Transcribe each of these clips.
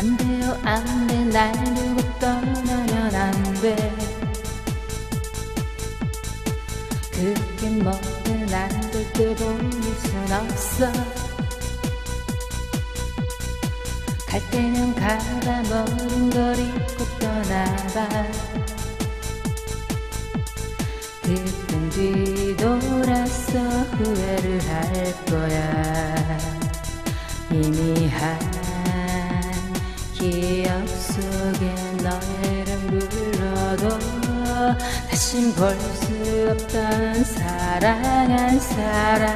안 돼요 안 돼 날 두고 떠나면 안 돼. 그렇게 뭐든 안될때 보일 순 없어. 갈 때면 가다 모든 걸 잊고 떠나봐. 그땐 뒤돌아서 후회를 할 거야. 희미한 기억 속에 너의 이름 불러도 다신 볼 수 없던 사랑한 사람.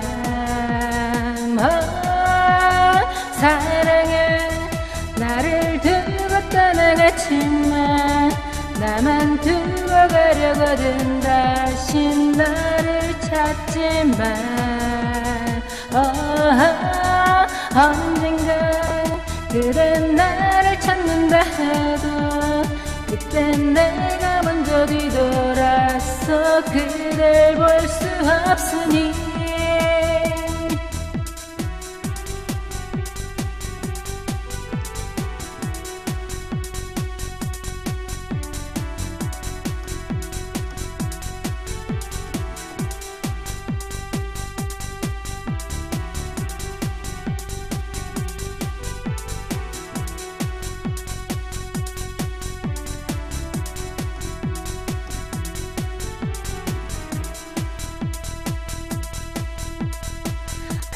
어, 사랑해 나를 두고 떠나갔지만 나만 두고 가려거든 다시 나를 찾지만. 어, 언젠가 나를 찾는다 해도 그땐 내가 먼저 뒤돌아서 그댈 볼 수 없으니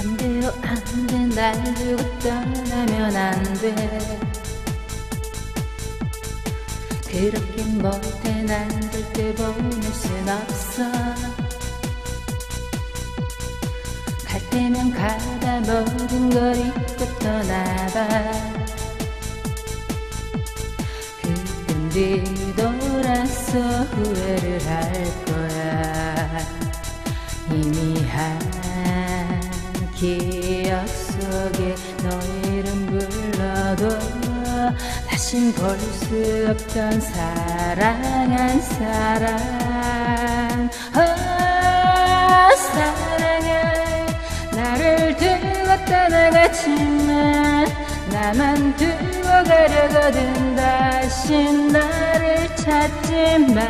안 돼요 안돼 날 두고 떠나면 안돼. 그렇게 못해 난 절대 보낼 순 없어. 갈 때면 가다 모든 걸 잊고 떠나봐. 그땐 뒤돌아서 후회를 할 거야. 희미한 기억 속에 너의 이름 불러도 다신 볼 수 없던 사랑한 사람. 어, 사랑해. 나를 두고 떠나갔지만 나만 두고 가려거든 다시 나를 찾지만.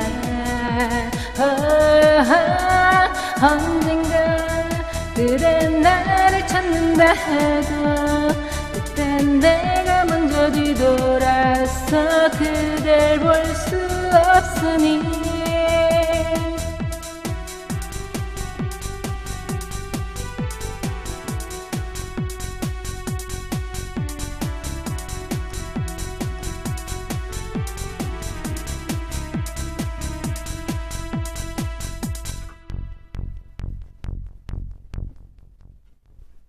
어, 언젠가 그래 나를 찾는다 해도 그땐 내가 먼저 뒤돌아서 그댈 볼 수 없으니